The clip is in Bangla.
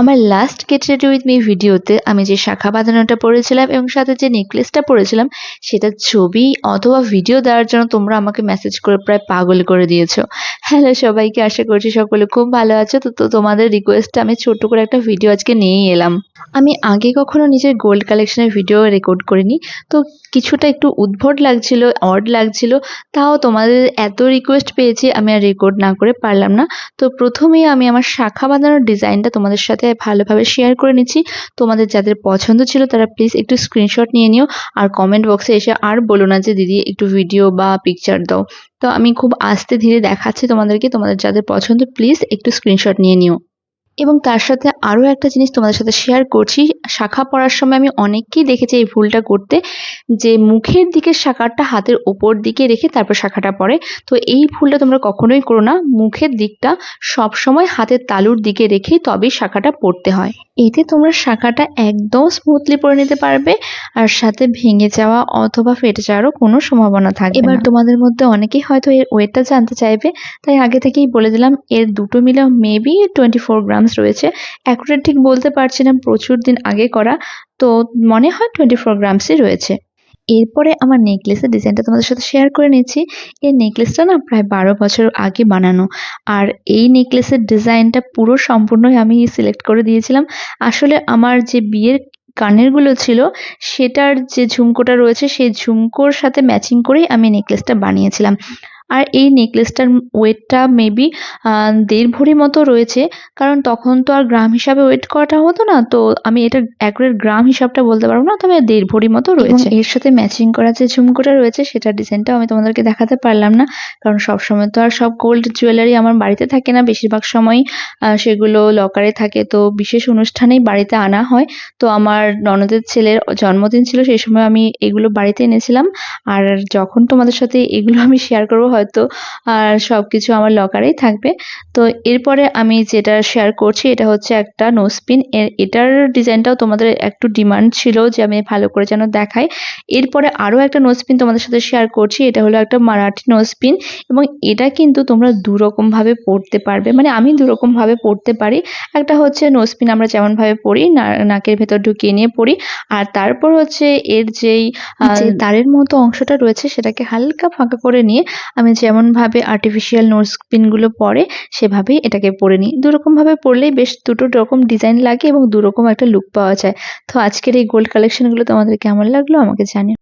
আমার লাস্ট গেট উইথ মি ভিডিওতে আমি যে শাখা বাঁধানোটা পড়েছিলাম এবং সাথে যে নেকলেসটা পড়েছিলাম, সেটা ছবি অথবা ভিডিও দেওয়ার জন্য তোমরা আমাকে মেসেজ করে প্রায় পাগল করে দিয়েছ। হ্যালো সবাইকে, আশা করছি সকলে খুব ভালো আছো। তো তো তোমাদের রিকোয়েস্টে আমি ছোট্ট করে একটা ভিডিও আজকে নিয়েই এলাম। আমি আগে কখনো নিজের গোল্ড কালেকশনের ভিডিও রেকর্ড করিনি। তো কিছুটা একটু উদ্ভট লাগছিল অড লাগছিল, তাও তোমাদের এত রিকোয়েস্ট পেয়েছি, আমি আর রেকর্ড না করে পারলাম না। তো প্রথমেই আমি আমার শাখা বাঁধানোর ডিজাইনটা তোমাদের সাথে ভালোভাবে শেয়ার করে নিচ্ছি। তোমাদের যাদের পছন্দ ছিল, তারা প্লিজ একটু স্ক্রিনশট নিয়ে নিও আর কমেন্ট বক্সে এসে আর বলো না যে, দিদি, একটু ভিডিও বা পিকচার দাও। তো আমি খুব আস্তে ধীরে দেখাচ্ছি তোমাদেরকে। তোমাদের যাদের পছন্দ প্লিজ একটু স্ক্রিনশট নিয়ে নিও। এবং তার সাথে আরও একটা জিনিস তোমাদের সাথে শেয়ার করছি। শাখা পড়ার সময় আমি অনেককেই দেখেছি এই ভুলটা করতে যে মুখের দিকে শাখাটা হাতের ওপর দিকে রেখে তারপর শাখাটা পড়ে। তো এই ভুলটা তোমরা কখনোই করো না। মুখের দিকটা সব সময় হাতের তালুর দিকে রেখেই তবেই শাখাটা পড়তে হয়। এতে তোমরা শাখাটা একদম স্মুথলি পরে নিতে পারবে আর সাথে ভেঙে যাওয়া অথবা ফেটে যাওয়ারও কোনো সম্ভাবনা থাকবে এবার তোমাদের মধ্যে অনেকেই হয়তো এর ওয়েটটা জানতে চাইবে তাই আগে থেকেই বলে দিলাম এর দুটো মিলে মেবি টোয়েন্টি ফোর গ্রামস রয়েছে। অ্যাকুরেট ঠিক বলতে পারছি না, প্রচুর দিন আগে করা। তো মনে হয় টোয়েন্টি ফোর গ্রামসই রয়েছে। এরপরে আমার নেকলেসের ডিজাইনটা তোমাদের সাথে শেয়ার করে নিচ্ছি। এই নেকলেসটা না প্রায় বারো বছর আগে বানানো। আর এই নেকলেসের ডিজাইনটা পুরো সম্পূর্ণই আমি সিলেক্ট করে দিয়েছিলাম। আসলে আমার যে বিয়ের কানেরগুলো ছিল, সেটার যে ঝুমকোটা রয়েছে, সেই ঝুমকোর সাথে ম্যাচিং করেই আমি নেকলেসটা বানিয়েছিলাম। আর এই নেকলেসটার ওয়েটটা মেবি দেড় ভরি মতো রয়েছে। কারণ তখন তো আর গ্রাম হিসাবে ওয়েট করাটা হতো না তো আমি এটা অ্যাকুরেট গ্রাম হিসাবটা বলতে পারব না তবে দেড় ভরি মতো রয়েছে। এর সাথে ম্যাচিং করা যে ঝুমকোটা রয়েছে সেটার ডিজাইনটাও আমি তোমাদেরকে দেখাতে পারলাম না। কারণ সব সময় তো আর সব গোল্ড জুয়েলারি আমার বাড়িতে থাকে না বেশিরভাগ সময়ই সেগুলো লকারে থাকে। তো বিশেষ অনুষ্ঠানেই বাড়িতে আনা হয়। তো আমার ননদের ছেলের জন্মদিন ছিল সেই সময় আমি এগুলো বাড়িতে এনেছিলাম। আর যখন তোমাদের সাথে এগুলো আমি শেয়ার করব হয়তো আর সব কিছু আমার লকারেই থাকবে। তো এরপরে আমি যেটা শেয়ার করছি, এটা হচ্ছে একটা নোসপিন এর এটার ডিজাইনটাও তোমাদের একটু ডিমান্ড ছিল যে আমি ভালো করে যেন দেখাই। এরপরে আরও একটা নোসপিন তোমাদের সাথে শেয়ার করছি, এটা হলো একটা মারাঠি নোসপিন এবং এটা কিন্তু তোমরা দুরকমভাবে পড়তে পারবে। মানে আমি দুরকমভাবে পড়তে পারি। একটা হচ্ছে নোসপিন আমরা যেমনভাবে পড়ি নাকের ভেতর ঢুকিয়ে নিয়ে পড়ি। আর তারপর হচ্ছে এর যেই তারের মতো অংশটা রয়েছে, সেটাকে হালকা ফাঁকা করে নিয়ে আমি যেমনভাবে আর্টিফিশিয়াল নোজ পিনগুলো পরে, সেভাবেই এটাকে পরে নিই। দুরকমভাবে পরলেই বেশ দুটো রকম ডিজাইন লাগে এবং দুরকম একটা লুক পাওয়া যায়। তো আজকের এই গোল্ড কালেকশনগুলো তোমাদের কেমন লাগল আমাকে জানিও।